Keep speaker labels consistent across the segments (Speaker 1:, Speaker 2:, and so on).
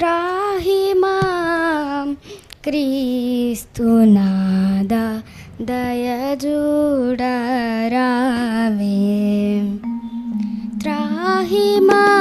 Speaker 1: त्राहि मां। क्रीस्तुनादा नाद त्राहि त्राहिमा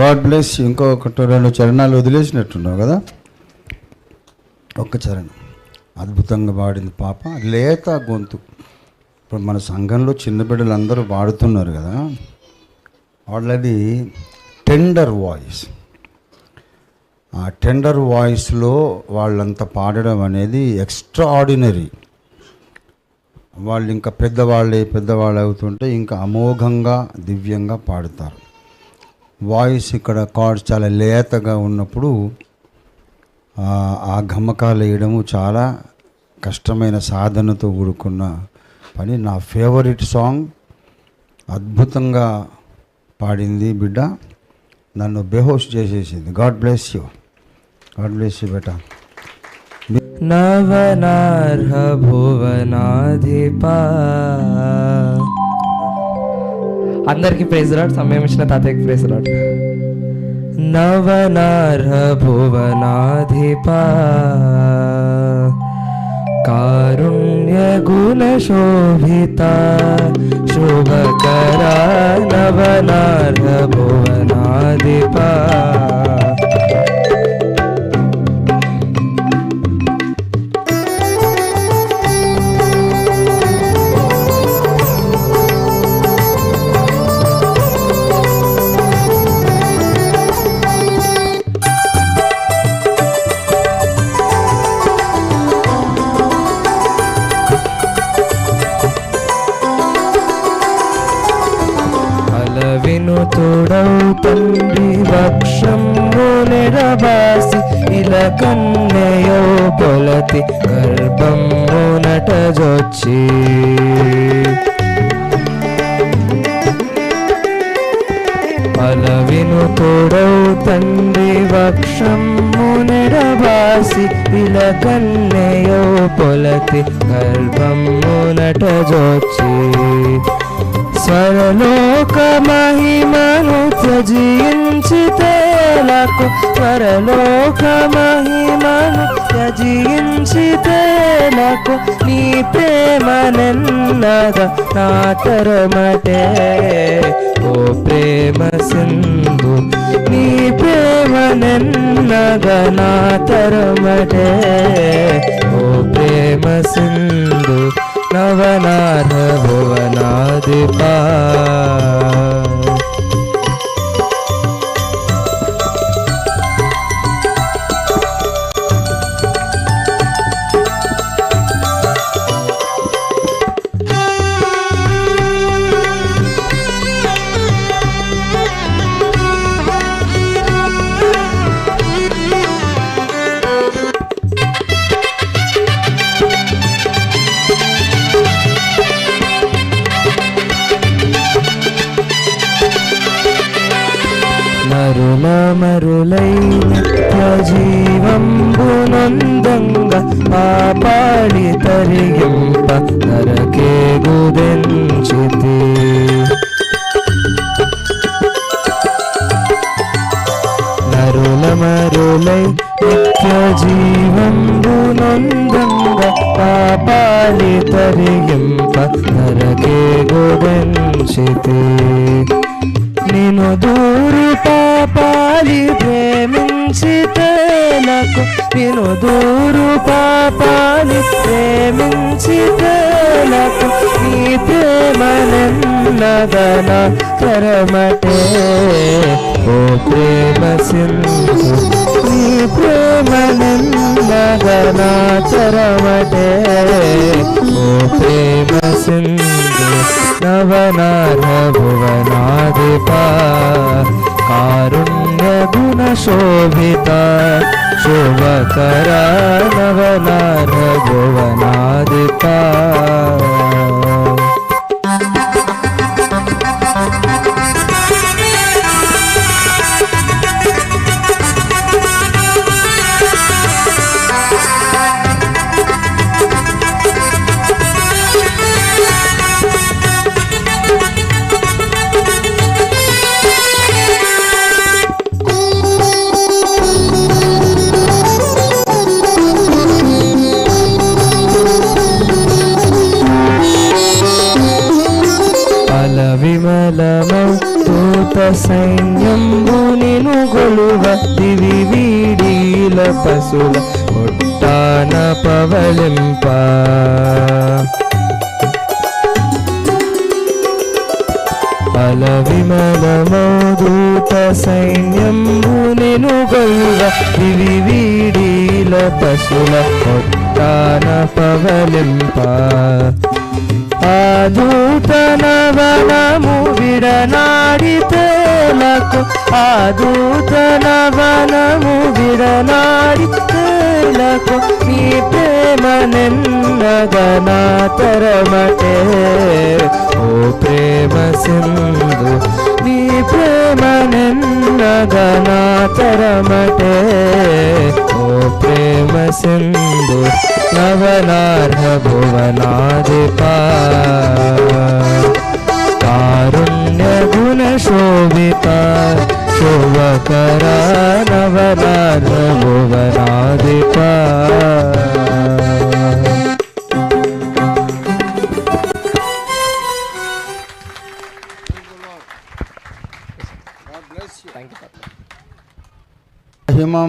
Speaker 2: గాడ్ బ్లెస్ ఇంకొకటి రెండు చరణాలు వదిలేసినట్టున్నావు కదా? ఒక్క చరణం. అద్భుతంగా పాడింది పాప. లేత గొంతు. ఇప్పుడు మన సంఘంలో చిన్న బిడ్డలు అందరూ పాడుతున్నారు కదా? వాళ్ళది టెండర్ వాయిస్. ఆ టెండర్ వాయిస్లో వాళ్ళంతా పాడడం అనేది ఎక్స్ట్రా ఆర్డినరీ వాళ్ళు ఇంకా పెద్దవాళ్ళే పెద్దవాళ్ళు అవుతుంటే ఇంకా అమోఘంగా దివ్యంగా పాడుతారు. వాయిస్ ఇక్కడ కార్డ్స్ చాలా లేతగా ఉన్నప్పుడు ఆ, గమకాలు గమ్మకాలు వేయడము చాలా కష్టమైన సాధనతో కూడుకున్న పని. నా ఫేవరెట్ సాంగ్ అద్భుతంగా పాడింది బిడ్డ. నన్ను బెహోష్ చేసేసింది. God bless you. God bless you బేటా.
Speaker 3: నవనార్హ భువనాధిపా. అందరికి ప్రైజ్ రాడ్ సమయం ఇచ్చిన తాతయ్యకి ప్రైజ్ రాడ్ నవనార్హ భువనాధిపా కారుణ్య గుణ శోభిత శుభకరా నవనార్హ భువనాధిపా అలవినుతుడవు తండ్రి వక్షము నెరబాసి ఇల కన్నెయో పొలతి గర్భము నటజొచ్చి అలవినుతుడవు తండ్రి వక్షము నిరవాసి ఇలా కన్నయో పొలతి గర్భము నటజొచ్చి స్వరలోక మహిమను త్యజించితేలకు స్వరలోక మహిమను త్యజించితేలకు నీ ప్రేమ నా తరమటే. ఓ ప్రేమ సింధు నీ ప్రేమ నా తరమటే. ఓ ప్రేమ సింధు నవనార భువన पा జీవంబునందంగా పాపాడి తరిగింప నరకే గుదెంచితి నేను దూరి పాపాలి ప్రేమించితేలకు నేను దూరు పాపాలి ప్రేమించితేలకు నీ ప్రేమనన్నదన కరమటే ఓ ప్రేమ సింధు నీ ప్రేమనన్నదన తరమటే ఓ ప్రేమ సింధు నవనాథ భువనాదిపా కారుణ్య గుణ శోభిత శుభకర నవనాథ భువనాదిపా ఫల కలువ దివి వీడీల పశుల కొట్టాన పవళింప. ఫల విమలమోదూత సైన్యంబు నిను గొల్వ దివి వీడీల పశుల కొట్టాన పవలింప ఆదూత నవనము విడనాడితే నాకు తేలకు ఆదూతన వనము విడనాడి తేలకు నీ ప్రేమ నిన్నగనా తరమటే. ఓ ప్రేమ సింధు నీ ప్రేమ నిన్నగనా తరమటే. ఓ ప్రేమ సింధు నవనార్హ భువనాదిపా కారుణ్య శోభిత శుభకర నవనార్హ భువనాదిపా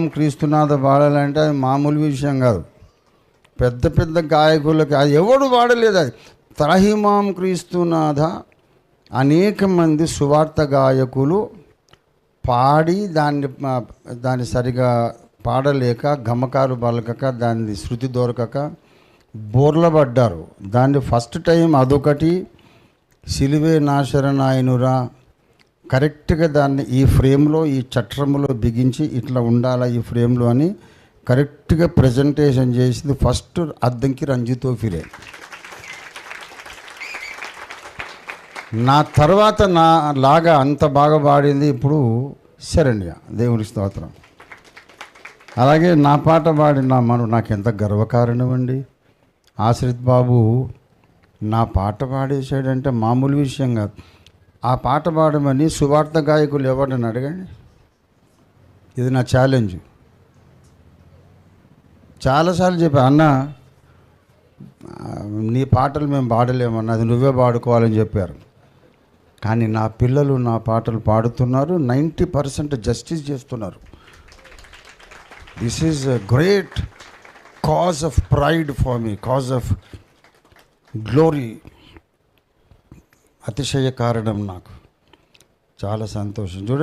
Speaker 2: క్రీస్తునాథ పాడాలంటే అది మామూలు విషయం కాదు. పెద్ద పెద్ద గాయకులకి అది ఎవడు పాడలేదు అది. తరహిమాం క్రీస్తునాథ అనేక మంది సువార్త గాయకులు పాడి దాన్ని దాన్ని సరిగా పాడలేక గమకాలు బలకక దాన్ని శృతి దొరకక బోర్లబడ్డారు. దాన్ని ఫస్ట్ టైం అదొకటి సిలివే నాశరణాయనురా కరెక్ట్గా దాన్ని ఈ ఫ్రేమ్లో ఈ చట్రంలో బిగించి ఇట్లా ఉండాలా ఈ ఫ్రేమ్లో అని కరెక్ట్గా ప్రజెంటేషన్ చేసింది ఫస్ట్ అద్దంకి రంజితో ఫిరే నా తర్వాత నా లాగా అంత బాగా పాడింది ఇప్పుడు శరణ్య. దేవుని స్తోత్రం. అలాగే నా పాట పాడిన మనం మను నాకు ఎంత గర్వకారణం అండి ఆశ్రిత్ బాబు నా పాట పాడేసాడంటే మామూలు విషయం కాదు. ఆ పాట పాడమని సువార్త గాయకులు ఎవరిని అడగండి? ఇది నా ఛాలెంజ్. చాలాసార్లు చెప్పా అన్న నీ పాటలు మేము పాడలేమన్నా అది నువ్వే పాడుకోవాలని చెప్పారు. కానీ నా పిల్లలు నా పాటలు పాడుతున్నారు. నైంటీ పర్సెంట్ జస్టిస్ చేస్తున్నారు. This is a great cause of pride for me cause of glory అతిశయ కారణం నాకు. చాలా సంతోషం. చూడండి.